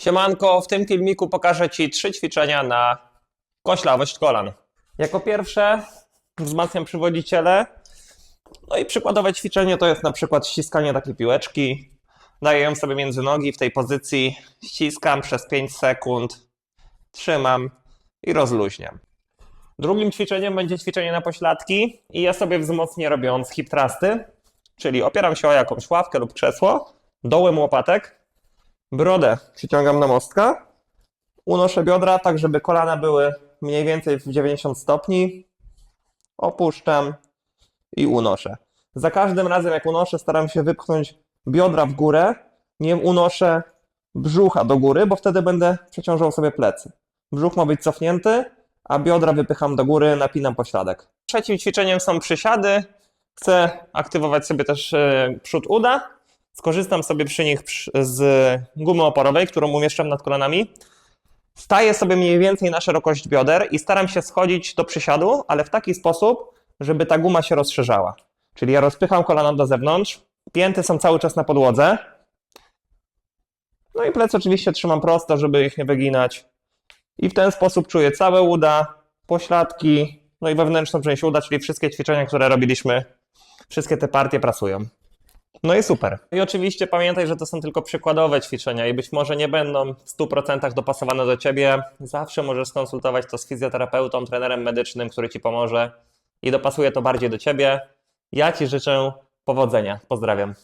Siemanko, w tym filmiku pokażę Ci trzy ćwiczenia na koślawość kolan. Jako pierwsze wzmacniam przywodziciele. No i przykładowe ćwiczenie to jest na przykład ściskanie takiej piłeczki. Daję ją sobie między nogi w tej pozycji, ściskam przez 5 sekund, trzymam i rozluźniam. Drugim ćwiczeniem będzie ćwiczenie na pośladki i ja sobie wzmocnię robiąc hip thrusty, czyli opieram się o jakąś ławkę lub krzesło, dołem łopatek, brodę przyciągam na mostka, unoszę biodra tak, żeby kolana były mniej więcej w 90 stopni, opuszczam i unoszę. Za każdym razem jak unoszę staram się wypchnąć biodra w górę, nie unoszę brzucha do góry, bo wtedy będę przeciążał sobie plecy. Brzuch ma być cofnięty, a biodra wypycham do góry, napinam pośladek. Trzecim ćwiczeniem są przysiady. Chcę aktywować sobie też e, przód uda. Skorzystam sobie przy nich z gumy oporowej, którą umieszczam nad kolanami. Staję sobie mniej więcej na szerokość bioder i staram się schodzić do przysiadu, ale w taki sposób, żeby ta guma się rozszerzała. Czyli ja rozpycham kolana do zewnątrz, pięty są cały czas na podłodze. No i plecy oczywiście trzymam prosto, żeby ich nie wyginać. I w ten sposób czuję całe uda, pośladki, no i wewnętrzną część uda, czyli wszystkie ćwiczenia, które robiliśmy, wszystkie te partie pracują. No i super. I oczywiście pamiętaj, że to są tylko przykładowe ćwiczenia i być może nie będą w 100% dopasowane do Ciebie. Zawsze możesz skonsultować to z fizjoterapeutą, trenerem medycznym, który Ci pomoże i dopasuje to bardziej do Ciebie. Ja Ci życzę powodzenia. Pozdrawiam.